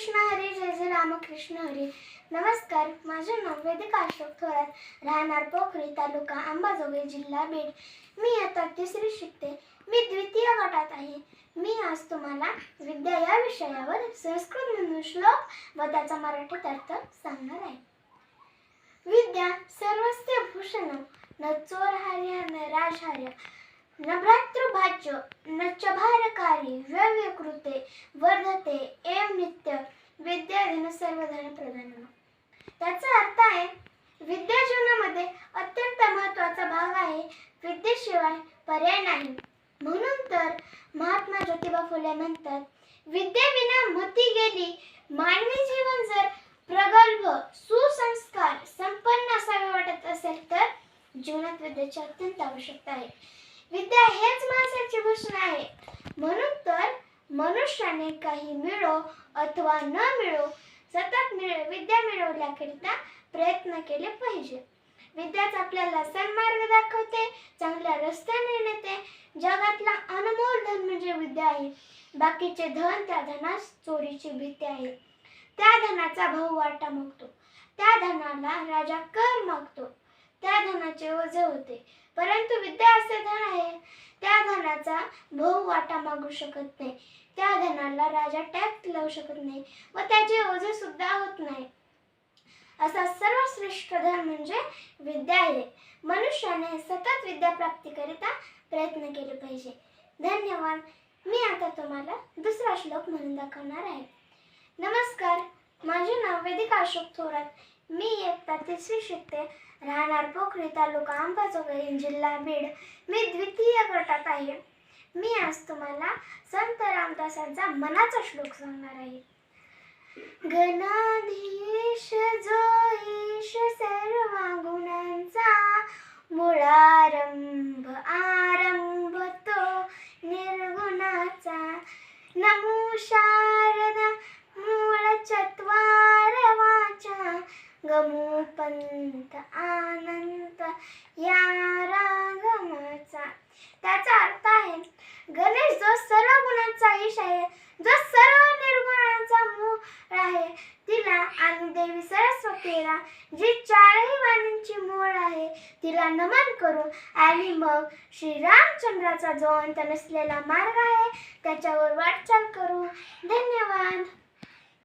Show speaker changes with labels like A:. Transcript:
A: कृष्ण हरी जय जय रामकृष्ण हरी. नमस्कार माझे नाव वेदिका अशोक थोरात. राहणार पोखरी तालुका अंबाजोगाई जिल्हा बीड. मी आता तिसरी शिकते. मी द्वितीय गटात आहे. मी आज तुम्हाला विद्या या विषयावर संस्कृत म्हणून श्लोक व त्याचा मराठीत अर्थ सांगणार आहे. विद्या सर्वस्य भूषण न चोरहार्य न राजहार्य न भ्रातृभाज्य न चभारकारी व्यव्यकृते वर्धते विद्या विद्याधन सर्वधन प्रधान. त्याचा अर्थ आहे विद्या जीवनामध्ये अत्यंत महत्त्वाचा भाग आहे. विद्येशिवाय पर्याय नाही. म्हणून तर महात्मा ज्योतिबा फुले म्हणतात विद्येविना मती गेली मानवी जीवन जर प्रगल्भ सुसंस्कार संपन्न असावे वाटत असेल तर जीवनात विद्येची अत्यंत आवश्यकता आहे. विद्या हेच माणसाची भूषण आहे. म्हणून मनुष्याने काही मिळो अथवा न मिळो सतत मिळ विद्या मिळवण्याकरिता प्रयत्न केले पाहिजे. विद्याच आपल्याला सन्मार्ग दाखवते चांगल्या रस्त्याने नेते जगातला अनमोल धन म्हणजे विद्या आहे. बाकीचे धन त्या धनास चोरीची भीती आहे. त्या धनाचा भाऊ वाटा मागतो. त्या धनाला राजा कर मागतो. त्या धनाचे ओझे होते. परंतु विद्या असे धन आहे त्या धनाचा भाऊ वाटा मागू शकत नाही. त्या धनाला राजा टॅक्स लावू शकत नाही व त्याचे ओझे सुद्धा होत नाही. असा सर्वश्रेष्ठ धन म्हणजे विद्या आहे. मनुष्याने सतत विद्या प्राप्तीकरिता प्रयत्न केले पाहिजे. धन्यवाद. मी आता तुम्हाला दुसरा श्लोक म्हणून दाखवणार आहे. नमस्कार. माझे नाव वेदिका अशोक थोरात. मी इयत्ता तिसरी शिकते. राहणार पोखरी तालुका अंबाजोगाई जिल्हा बीड. मी द्वितीय गटात आहे. मी आज तुम्हाला संत रामदासांचा मनाचा श्लोक सांगणार आहे. गणाधीश जो ईश सर्व गुणांचा मुळारंभ आरंभ तो निर्गुणाचा नमुषा पंत आनंद या रागमाचा. त्याचा अर्थ आहे गणेश जो सर्व गुणांचा ईश आहे जो सर्व निर्गुणांचा मूळ आहे तिला आणि देवी सरस्वतीला जी चारही वाणींची मूळ आहे तिला नमन करू आणि मग श्री रामचंद्राचा जो अंत नसलेला मार्ग आहे त्याच्यावर वाटचाल करू. धन्यवाद.